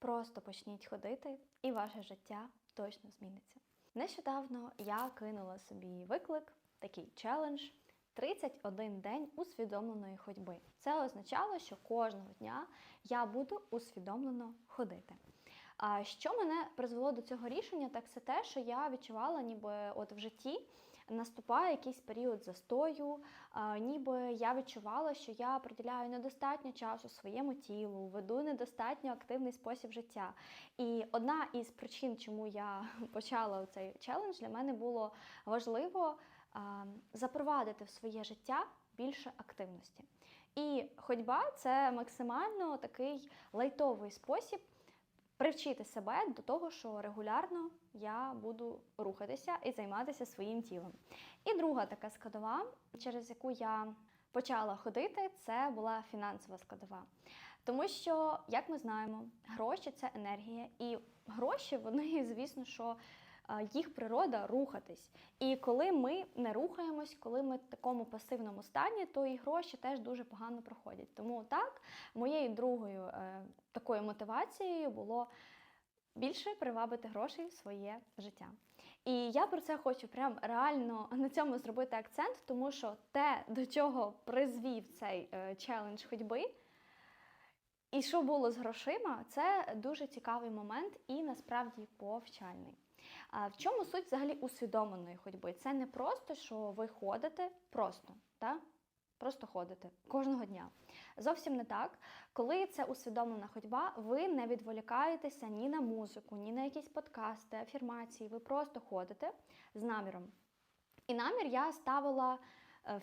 Просто почніть ходити, і ваше життя точно зміниться. Нещодавно я кинула собі виклик, такий челендж. 31 день усвідомленої ходьби. Це означало, що кожного дня я буду усвідомлено ходити. А що мене призвело до цього рішення, так це те, що я відчувала, ніби от в житті наступає якийсь період застою, ніби я відчувала, що я приділяю недостатньо часу своєму тілу, веду недостатньо активний спосіб життя. І одна із причин, чому я почала цей челендж, для мене було важливо запровадити в своє життя більше активності. І ходьба це максимально такий лайтовий спосіб привчити себе до того, що регулярно я буду рухатися і займатися своїм тілом. І друга така складова, через яку я почала ходити, це була фінансова складова. Тому що, як ми знаємо, гроші це енергія, і гроші, вони, звісно, що їх природа рухатись. І коли ми не рухаємось, коли ми в такому пасивному стані, то і гроші теж дуже погано проходять. Тому так, моєю другою е, такою мотивацією було більше привабити грошей в своє життя. І я про це хочу прям реально на цьому зробити акцент, тому що те, до чого призвів цей е, челендж ходьби, і що було з грошима, це дуже цікавий момент і насправді повчальний. А в чому суть взагалі усвідомленої ходьби? Це не просто, що ви ходите просто, так? просто ходите кожного дня. Зовсім не так. Коли це усвідомлена ходьба, ви не відволікаєтеся ні на музику, ні на якісь подкасти, афірмації. Ви просто ходите з наміром. І намір я ставила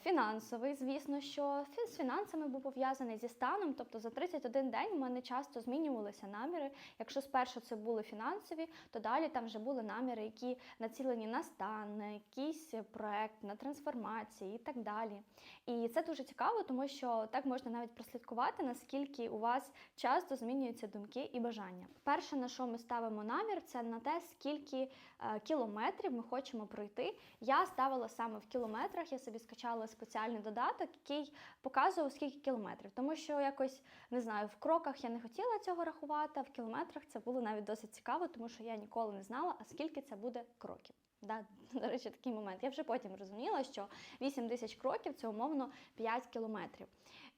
фінансовий, звісно, що з фінансами був пов'язаний зі станом. Тобто за 31 день у мене часто змінювалися наміри. Якщо спершу це були фінансові, то далі там вже були наміри, які націлені на стан, на якийсь проект, на трансформації і так далі. І це дуже цікаво, тому що так можна навіть прослідкувати, наскільки у вас часто змінюються думки і бажання. Перше, на що ми ставимо намір, це на те, скільки е, кілометрів ми хочемо пройти. Я ставила саме в кілометрах, я собі скачала спеціальний додаток, який показував скільки кілометрів. Тому що якось не знаю, в кроках я не хотіла цього рахувати, а в кілометрах це було навіть досить цікаво, тому що я ніколи не знала, а скільки це буде кроків. Да, до речі, такий момент. Я вже потім розуміла, що 8 тисяч кроків це умовно 5 кілометрів.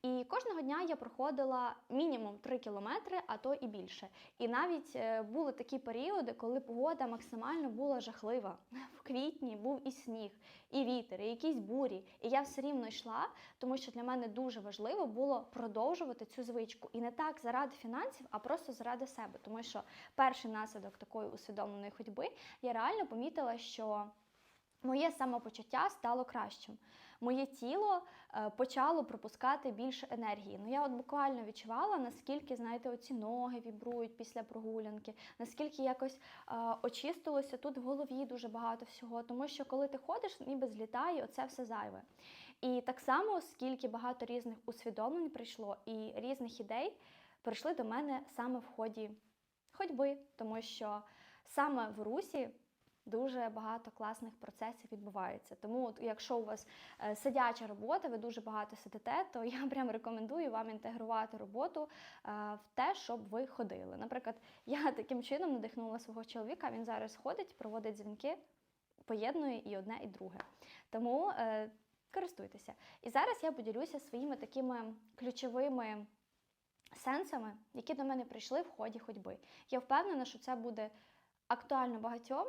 І кожного дня я проходила мінімум 3 кілометри, а то і більше. І навіть е, були такі періоди, коли погода максимально була жахлива. В квітні був і сніг, і вітер, і якісь бурі. І я все рівно йшла, тому що для мене дуже важливо було продовжувати цю звичку. І не так заради фінансів, а просто заради себе. Тому що перший наслідок такої усвідомленої ходьби я реально помітила, що моє самопочуття стало кращим. Моє тіло е, почало пропускати більше енергії. Ну я от буквально відчувала, наскільки, знаєте, оці ноги вібрують після прогулянки, наскільки якось е, очистилося тут в голові дуже багато всього. Тому що коли ти ходиш, ніби злітає оце все зайве. І так само, скільки багато різних усвідомлень прийшло і різних ідей прийшли до мене саме в ході ходьби, тому що саме в русі дуже багато класних процесів відбувається. Тому, от, якщо у вас е, сидяча робота, ви дуже багато сидите, то я прям рекомендую вам інтегрувати роботу е, в те, щоб ви ходили. Наприклад, я таким чином надихнула свого чоловіка. Він зараз ходить, проводить дзвінки, поєднує і одне, і друге. Тому е, користуйтеся. І зараз я поділюся своїми такими ключовими сенсами, які до мене прийшли в ході ходьби. Я впевнена, що це буде актуально багатьом.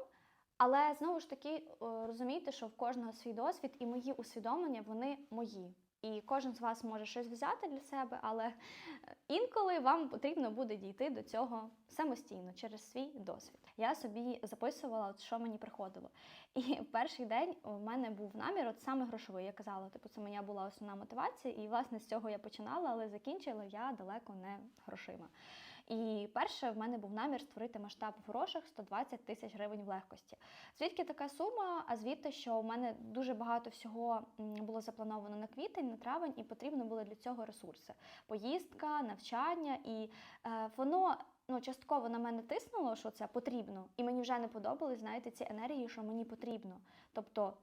Але знову ж таки розумійте, що в кожного свій досвід і мої усвідомлення вони мої. І кожен з вас може щось взяти для себе, але е, інколи вам потрібно буде дійти до цього самостійно через свій досвід. Я собі записувала, що мені приходило. І перший день у мене був намір, от саме грошовий. Я казала, типу, це моя була основна мотивація, і власне з цього я починала, але закінчила я далеко не грошима. І перше в мене був намір створити масштаб в грошах 120 тисяч гривень в легкості. Звідки така сума? А звідти, що у мене дуже багато всього було заплановано на квітень, на травень, і потрібно були для цього ресурси: поїздка, навчання, і е, воно. Ну, частково на мене тиснуло, що це потрібно, і мені вже не подобались, знаєте, ці енергії, що мені потрібно. Тобто,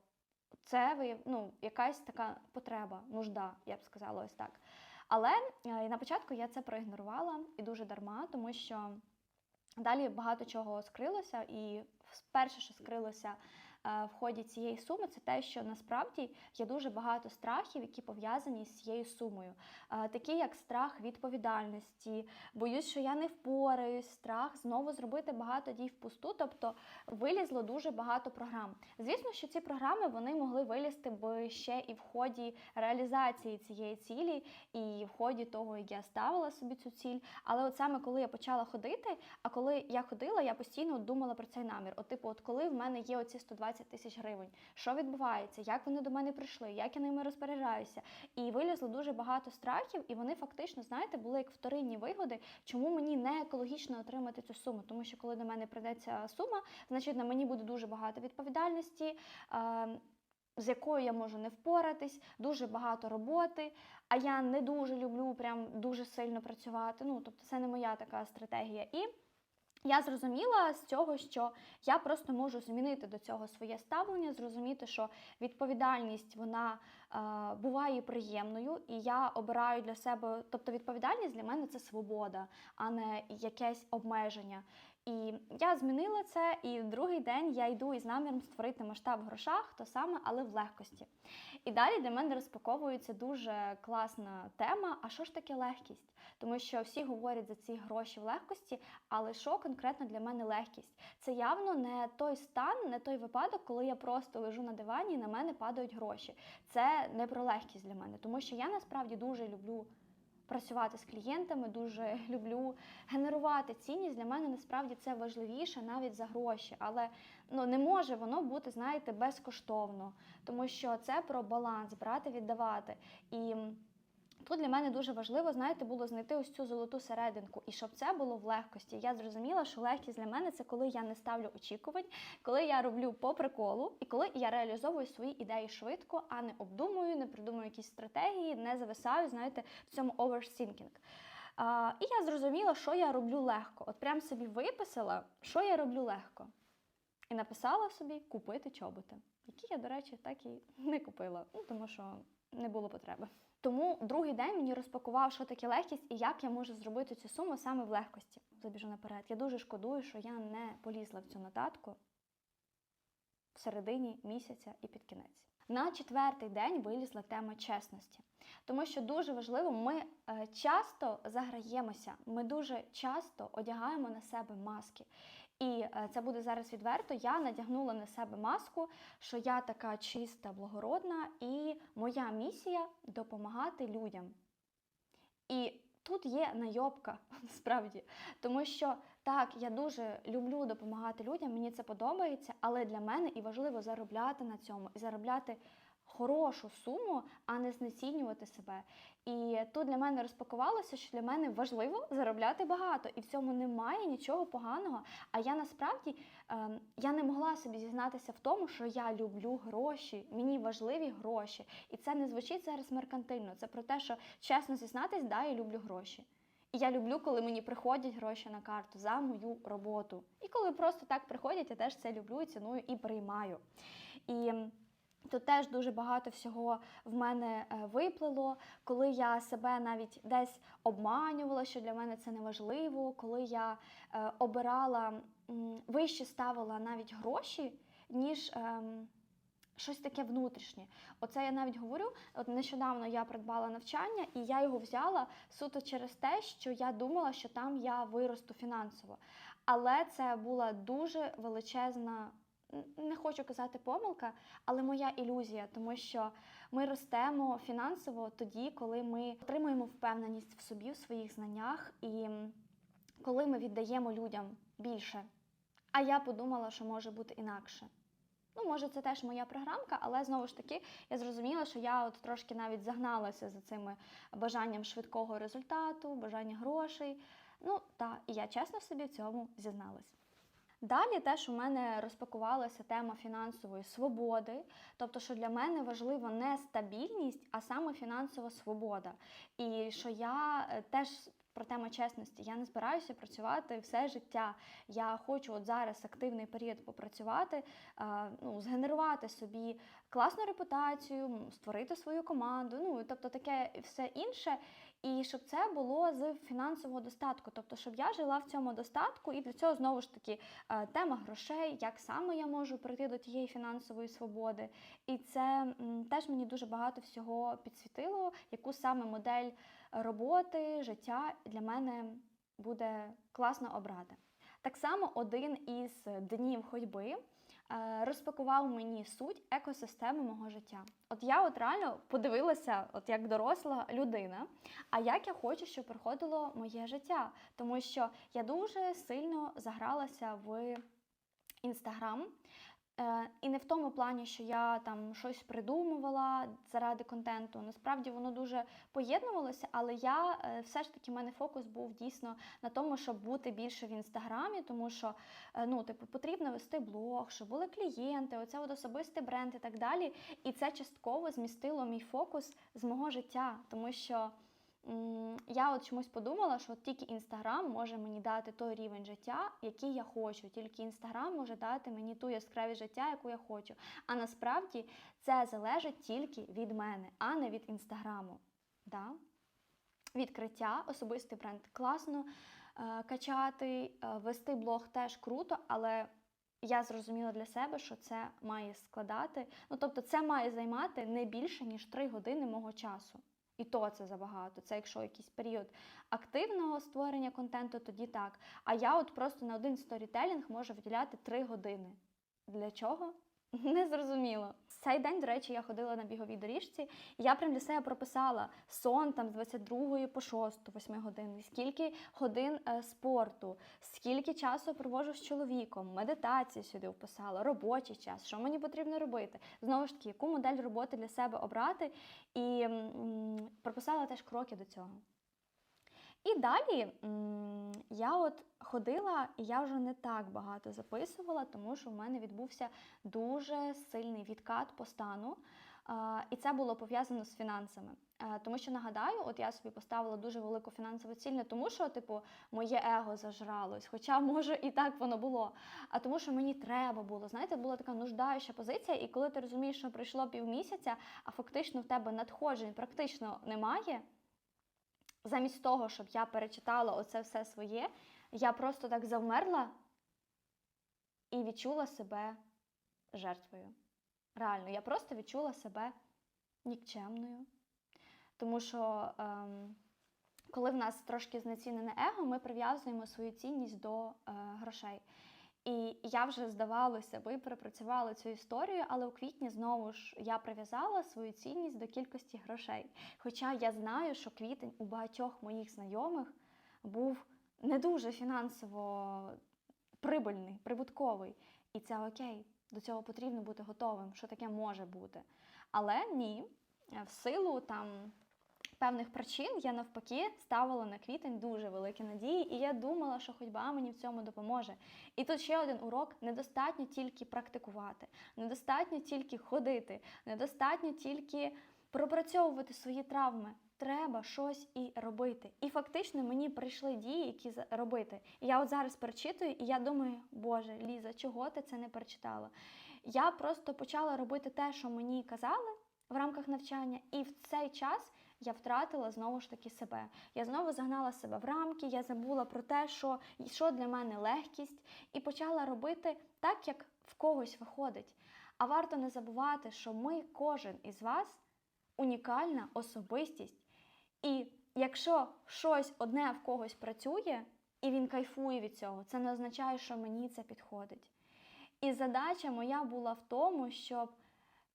це ну, якась така потреба, нужда, я б сказала ось так. Але е, на початку я це проігнорувала і дуже дарма, тому що Далі багато чого скрилося, і перше, що скрилося в ході цієї суми, це те, що насправді є дуже багато страхів, які пов'язані з цією сумою. Е, Такі як страх відповідальності, боюсь, що я не впораюсь, страх знову зробити багато дій впусту. Тобто вилізло дуже багато програм. Звісно, що ці програми вони могли вилізти б ще і в ході реалізації цієї цілі, і в ході того, як я ставила собі цю ціль. Але от саме коли я почала ходити, а коли я ходила, я постійно думала про цей намір. От, типу, от коли в мене є оці 120 тисяч гривень, що відбувається, як вони до мене прийшли, як я ними розпоряджаюся. І вилізло дуже багато страхів, і вони фактично, знаєте, були як вторинні вигоди, чому мені не екологічно отримати цю суму. Тому що коли до мене прийде ця сума, значить на мені буде дуже багато відповідальності. е, з якою я можу не впоратись, дуже багато роботи, а я не дуже люблю прям дуже сильно працювати. Ну, тобто, це не моя така стратегія. І я зрозуміла з цього, що я просто можу змінити до цього своє ставлення, зрозуміти, що відповідальність вона е, буває приємною, і я обираю для себе, тобто відповідальність для мене це свобода, а не якесь обмеження. І я змінила це, і другий день я йду із наміром створити масштаб в грошах, то саме, але в легкості. І далі для мене розпаковується дуже класна тема. А що ж таке легкість? Тому що всі говорять за ці гроші в легкості, але що конкретно для мене легкість? Це явно не той стан, не той випадок, коли я просто лежу на дивані і на мене падають гроші. Це не про легкість для мене, тому що я насправді дуже люблю. Працювати з клієнтами дуже люблю генерувати цінність. Для мене насправді це важливіше навіть за гроші, але ну не може воно бути, знаєте, безкоштовно, тому що це про баланс, брати, віддавати. І Тут для мене дуже важливо, знаєте, було знайти ось цю золоту серединку, і щоб це було в легкості. Я зрозуміла, що легкість для мене це коли я не ставлю очікувань, коли я роблю по приколу, і коли я реалізовую свої ідеї швидко, а не обдумую, не придумую якісь стратегії, не зависаю, знаєте, в цьому overthinking. А, І я зрозуміла, що я роблю легко. От прям собі виписала, що я роблю легко. І написала собі купити чоботи, які я, до речі, так і не купила, ну тому що не було потреби. Тому другий день мені розпакував, що таке легкість і як я можу зробити цю суму саме в легкості. Забіжу наперед. Я дуже шкодую, що я не полізла в цю нотатку в середині місяця і під кінець. На четвертий день вилізла тема чесності, тому що дуже важливо, ми е, часто заграємося, ми дуже часто одягаємо на себе маски. І е, це буде зараз відверто. Я надягнула на себе маску, що я така чиста, благородна, і моя місія допомагати людям. І тут є найобка, справді, тому що так, я дуже люблю допомагати людям, мені це подобається, але для мене і важливо заробляти на цьому і заробляти хорошу суму, а не знецінювати себе. І тут для мене розпакувалося, що для мене важливо заробляти багато, і в цьому немає нічого поганого. А я насправді ем, я не могла собі зізнатися в тому, що я люблю гроші, мені важливі гроші. І це не звучить зараз меркантильно. Це про те, що чесно зізнатись, да, я люблю гроші. І я люблю, коли мені приходять гроші на карту за мою роботу. І коли просто так приходять, я теж це люблю, ціную і приймаю. І Тут теж дуже багато всього в мене е, виплило, коли я себе навіть десь обманювала, що для мене це не важливо, коли я е, обирала вище ставила навіть гроші, ніж ем, щось таке внутрішнє. Оце я навіть говорю. От нещодавно я придбала навчання, і я його взяла суто через те, що я думала, що там я виросту фінансово. Але це була дуже величезна не хочу казати помилка, але моя ілюзія, тому що ми ростемо фінансово тоді, коли ми отримуємо впевненість в собі, в своїх знаннях, і коли ми віддаємо людям більше. А я подумала, що може бути інакше. Ну, може, це теж моя програмка, але знову ж таки я зрозуміла, що я от трошки навіть загналася за цими бажанням швидкого результату, бажання грошей. Ну, та, і я чесно собі в цьому зізналась. Далі теж у мене розпакувалася тема фінансової свободи, тобто, що для мене важлива не стабільність, а саме фінансова свобода. І що я е, теж. Про тему чесності, я не збираюся працювати все життя. Я хочу от зараз активний період попрацювати, ну, згенерувати собі класну репутацію, створити свою команду, ну тобто таке все інше. І щоб це було з фінансового достатку, тобто, щоб я жила в цьому достатку, і для цього знову ж таки е, тема грошей, як саме я можу прийти до тієї фінансової свободи. І це теж мені дуже багато всього підсвітило, яку саме модель роботи, життя для мене буде класно обрати. Так само один із днів ходьби розпакував мені суть екосистеми мого життя. От я от реально подивилася, от як доросла людина, а як я хочу, щоб проходило моє життя. Тому що я дуже сильно загралася в інстаграм. Е, І не в тому плані, що я там щось придумувала заради контенту. Насправді воно дуже поєднувалося, але я е, все ж таки в мене фокус був дійсно на тому, щоб бути більше в інстаграмі, тому що е, ну, типу, потрібно вести блог, щоб були клієнти, оце от особистий бренд і так далі. І це частково змістило мій фокус з мого життя, тому що. Я от чомусь подумала, що тільки інстаграм може мені дати той рівень життя, який я хочу. Тільки інстаграм може дати мені ту яскравість життя, яку я хочу. А насправді це залежить тільки від мене, а не від інстаграму. Да? Відкриття, особистий бренд класно е, качати, е, вести блог теж круто, але я зрозуміла для себе, що це має складати. Ну тобто, це має займати не більше ніж 3 години мого часу. І то це забагато. Це якщо якийсь період активного створення контенту, тоді так. А я от просто на один сторітелінг можу виділяти 3 години. Для чого? Не зрозуміло. Цей день, до речі, я ходила на біговій доріжці, і я прям для себе прописала сон там з 22 по 6, 8 годин, скільки годин е, спорту, скільки часу проводжу з чоловіком, медитації сюди вписала, робочий час, що мені потрібно робити. Знову ж таки, яку модель роботи для себе обрати, і м, прописала теж кроки до цього. І далі я от ходила, і я вже не так багато записувала, тому що в мене відбувся дуже сильний відкат по стану. І це було пов'язано з фінансами. Тому що нагадаю, от я собі поставила дуже велику фінансову ціль, не тому, що типу моє его зажралось, хоча може і так воно було. А тому, що мені треба було. Знаєте, була така нуждаюча позиція, і коли ти розумієш, що пройшло півмісяця, а фактично в тебе надходжень практично немає. Замість того, щоб я перечитала оце все своє, я просто так завмерла і відчула себе жертвою. Реально, я просто відчула себе нікчемною. Тому що ем, коли в нас трошки знецінене его, ми прив'язуємо свою цінність до е, грошей. І я вже здавалося би пропрацювала цю історію, але у квітні знову ж я прив'язала свою цінність до кількості грошей. Хоча я знаю, що квітень у багатьох моїх знайомих був не дуже фінансово прибильний, прибутковий. І це окей, до цього потрібно бути готовим, що таке може бути. Але ні, в силу там певних причин я навпаки ставила на квітень дуже великі надії, і я думала, що ходьба мені в цьому допоможе. І тут ще один урок: недостатньо тільки практикувати, недостатньо тільки ходити, недостатньо тільки пропрацьовувати свої травми. Треба щось і робити. І фактично мені прийшли дії, які робити. І я от зараз перечитую, і я думаю, Боже, Ліза, чого ти це не перечитала? Я просто почала робити те, що мені казали в рамках навчання, і в цей час я втратила знову ж таки себе. Я знову загнала себе в рамки, я забула про те, що, що для мене легкість, і почала робити так, як в когось виходить. А варто не забувати, що ми, кожен із вас, унікальна особистість. І якщо щось одне в когось працює, і він кайфує від цього, це не означає, що мені це підходить. І задача моя була в тому, щоб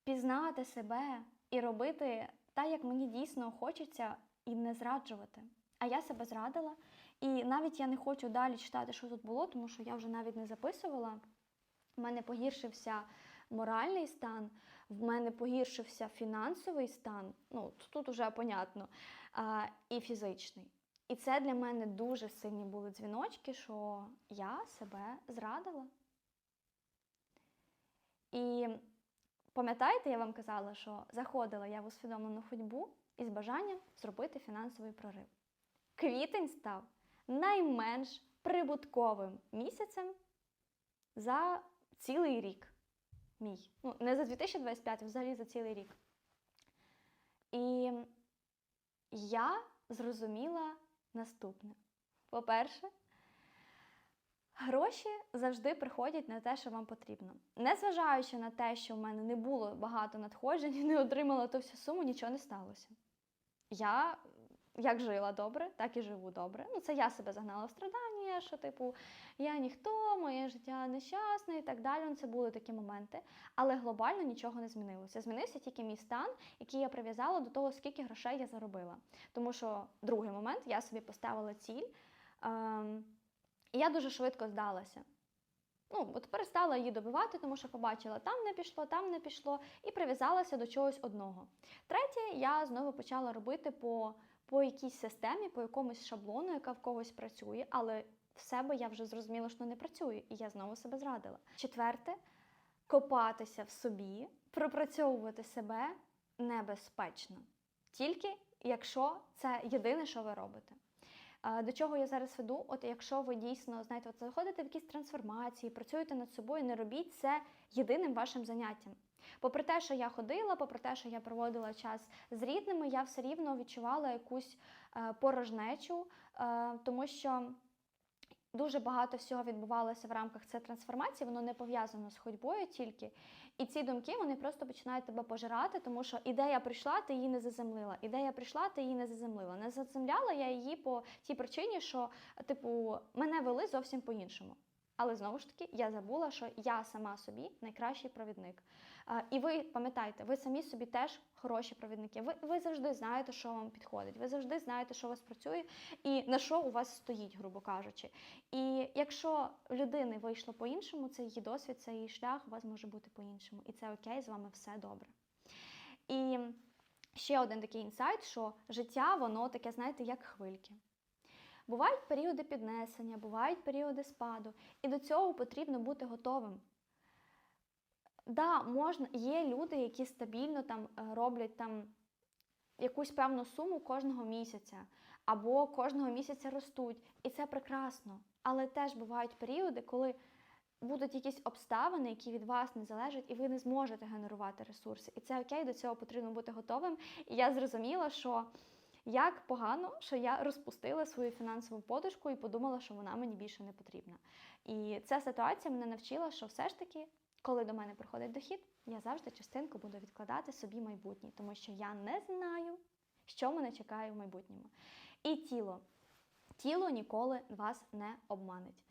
пізнати себе і робити так, як мені дійсно хочеться, і не зраджувати. А я себе зрадила. І навіть я не хочу далі читати, що тут було, тому що я вже навіть не записувала. У мене погіршився моральний стан, в мене погіршився фінансовий стан. Ну, тут уже понятно, а, і фізичний. І це для мене дуже сильні були дзвіночки, що я себе зрадила. І пам'ятаєте, я вам казала, що заходила я в усвідомлену ходьбу із бажанням зробити фінансовий прорив. Квітень став найменш прибутковим місяцем за цілий рік. Мій. Ну, не за 2025, а взагалі за цілий рік. І я зрозуміла наступне: по-перше, гроші завжди приходять на те, що вам потрібно. Незважаючи на те, що в мене не було багато надходжень, не отримала ту всю суму, нічого не сталося. Я як жила добре, так і живу добре. Ну, це я себе загнала в страдання, що, типу, я ніхто, моє життя нещасне і так далі. Ну, Це були такі моменти. Але глобально нічого не змінилося. Змінився тільки мій стан, який я прив'язала до того, скільки грошей я заробила. Тому що другий момент я собі поставила ціль, ем, і я дуже швидко здалася. Ну, от перестала її добивати, тому що побачила, там не пішло, там не пішло, і прив'язалася до чогось одного. Третє, я знову почала робити по, по якійсь системі, по якомусь шаблону, яка в когось працює, але в себе я вже зрозуміла, що не працює, і я знову себе зрадила. Четверте, копатися в собі, пропрацьовувати себе небезпечно. Тільки якщо це єдине, що ви робите. До чого я зараз веду? От якщо ви дійсно знаєте, от заходите в якісь трансформації, працюєте над собою, не робіть це єдиним вашим заняттям. Попри те, що я ходила, попри те, що я проводила час з рідними, я все рівно відчувала якусь е, порожнечу, е, тому що дуже багато всього відбувалося в рамках цієї трансформації, воно не пов'язано з ходьбою тільки. І ці думки вони просто починають тебе пожирати, тому що ідея прийшла, ти її не заземлила. Ідея прийшла, ти її не заземлила. Не заземляла я її по тій причині, що типу мене вели зовсім по-іншому. Але знову ж таки, я забула, що я сама собі найкращий провідник. І ви пам'ятайте, ви самі собі теж хороші провідники. Ви, ви завжди знаєте, що вам підходить. Ви завжди знаєте, що у вас працює і на що у вас стоїть, грубо кажучи. І якщо в людини вийшло по-іншому, це її досвід, це її шлях, у вас може бути по-іншому. І це окей, з вами все добре. І ще один такий інсайт, що життя, воно таке, знаєте, як хвильки. Бувають періоди піднесення, бувають періоди спаду, і до цього потрібно бути готовим. Да, можна, є люди, які стабільно там е, роблять там якусь певну суму кожного місяця, або кожного місяця ростуть, і це прекрасно. Але теж бувають періоди, коли будуть якісь обставини, які від вас не залежать, і ви не зможете генерувати ресурси. І це окей, до цього потрібно бути готовим. І я зрозуміла, що як погано, що я розпустила свою фінансову подушку і подумала, що вона мені більше не потрібна. І ця ситуація мене навчила, що все ж таки, коли до мене приходить дохід, я завжди частинку буду відкладати собі майбутнє, тому що я не знаю, що мене чекає в майбутньому. І тіло. Тіло ніколи вас не обманить.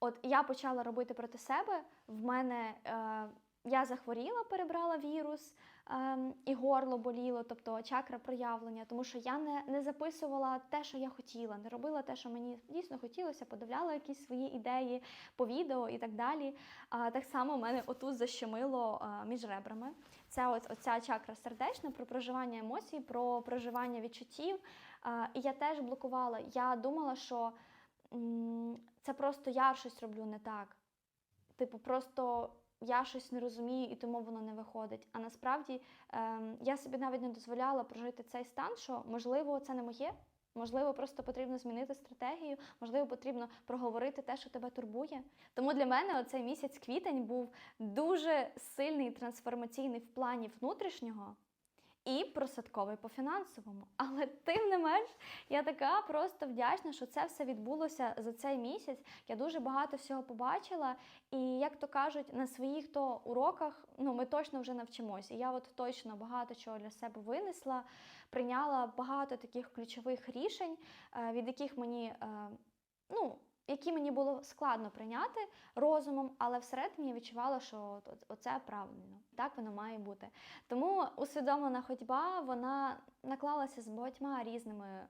От я почала робити проти себе. В мене е, я захворіла, перебрала вірус, е, і горло боліло, тобто чакра проявлення, тому що я не, не записувала те, що я хотіла, не робила те, що мені дійсно хотілося, подавляла якісь свої ідеї по відео і так далі. А так само в мене отут защемило е, між ребрами. Це от оця чакра сердечна про проживання емоцій, про проживання відчуттів. Е, і я теж блокувала. Я думала, що м, це просто я щось роблю не так. Типу, просто я щось не розумію і тому воно не виходить. А насправді ем, я собі навіть не дозволяла прожити цей стан, що можливо це не моє. Можливо, просто потрібно змінити стратегію, можливо, потрібно проговорити те, що тебе турбує. Тому для мене оцей місяць квітень був дуже сильний трансформаційний в плані внутрішнього і просадковий по фінансовому. Але тим не менш, я така просто вдячна, що це все відбулося за цей місяць. Я дуже багато всього побачила. І як то кажуть, на своїх то уроках ну ми точно вже навчимося. І я от точно багато чого для себе винесла, прийняла багато таких ключових рішень, е, від яких мені е, ну. Які мені було складно прийняти розумом, але всередині я відчувала, що оце правильно, так воно має бути. Тому усвідомлена ходьба вона наклалася з багатьма різними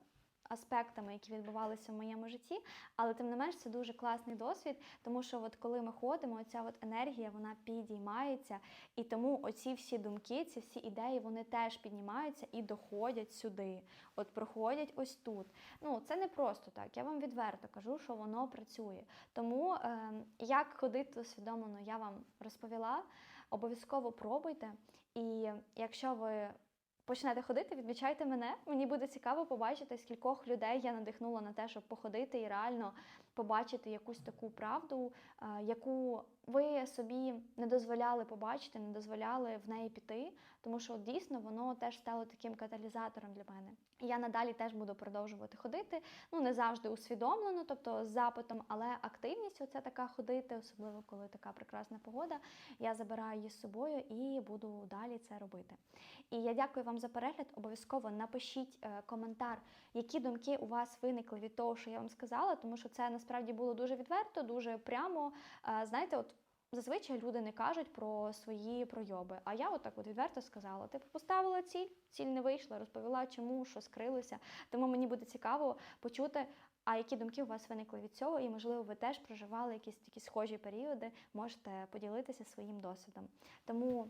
аспектами, які відбувалися в моєму житті, але тим не менш це дуже класний досвід, тому що от коли ми ходимо, ця от енергія вона підіймається, і тому оці всі думки, ці всі ідеї, вони теж піднімаються і доходять сюди. От проходять ось тут. Ну це не просто так. Я вам відверто кажу, що воно працює. Тому е, як ходити усвідомлено, я вам розповіла. Обов'язково пробуйте. І якщо ви почнете ходити, відмічайте мене. Мені буде цікаво побачити, скількох людей я надихнула на те, щоб походити і реально побачити якусь таку правду, е, яку ви собі не дозволяли побачити, не дозволяли в неї піти, тому що дійсно воно теж стало таким каталізатором для мене. Я надалі теж буду продовжувати ходити. Ну не завжди усвідомлено, тобто з запитом, але активність оця така ходити, особливо коли така прекрасна погода. Я забираю її з собою і буду далі це робити. І я дякую вам за перегляд. Обов'язково напишіть е, коментар, які думки у вас виникли від того, що я вам сказала, тому що це насправді було дуже відверто, дуже прямо. Е, знаєте, от. Зазвичай люди не кажуть про свої пройоби. А я отак от відверто сказала: типу, поставила ціль, ціль не вийшла, розповіла, чому, що скрилося. Тому мені буде цікаво почути, а які думки у вас виникли від цього, і можливо, ви теж проживали якісь такі схожі періоди, можете поділитися своїм досвідом. Тому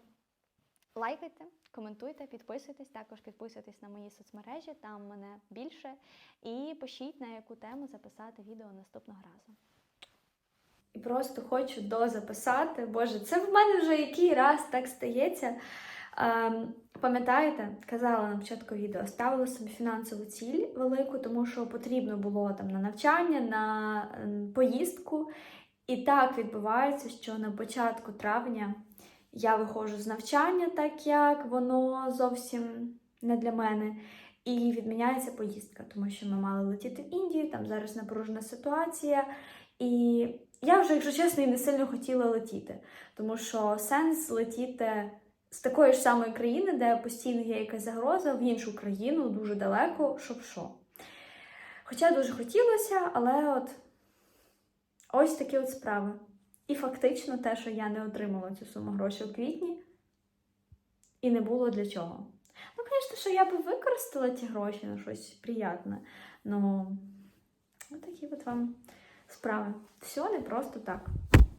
лайкайте, коментуйте, підписуйтесь, також підписуйтесь на мої соцмережі, там мене більше. І пишіть, на яку тему записати відео наступного разу. І просто хочу дозаписати. Боже, це в мене вже який раз так стається. Ем, пам'ятаєте, казала на початку відео, ставила собі фінансову ціль велику, тому що потрібно було там на навчання, на ем, поїздку. І так відбувається, що на початку травня я виходжу з навчання, так як воно зовсім не для мене. І відміняється поїздка, тому що ми мали летіти в Індію, там зараз напружена ситуація. І я вже, якщо чесно, і не сильно хотіла летіти, тому що сенс летіти з такої ж самої країни, де постійно є якась загроза, в іншу країну дуже далеко, щоб що. Хоча дуже хотілося, але от ось такі от справи. І фактично те, що я не отримала цю суму грошей у квітні, і не було для чого. Ну, звісно, що я би використала ті гроші на щось приятне. Ну, от такі от вам справи. Все не просто так.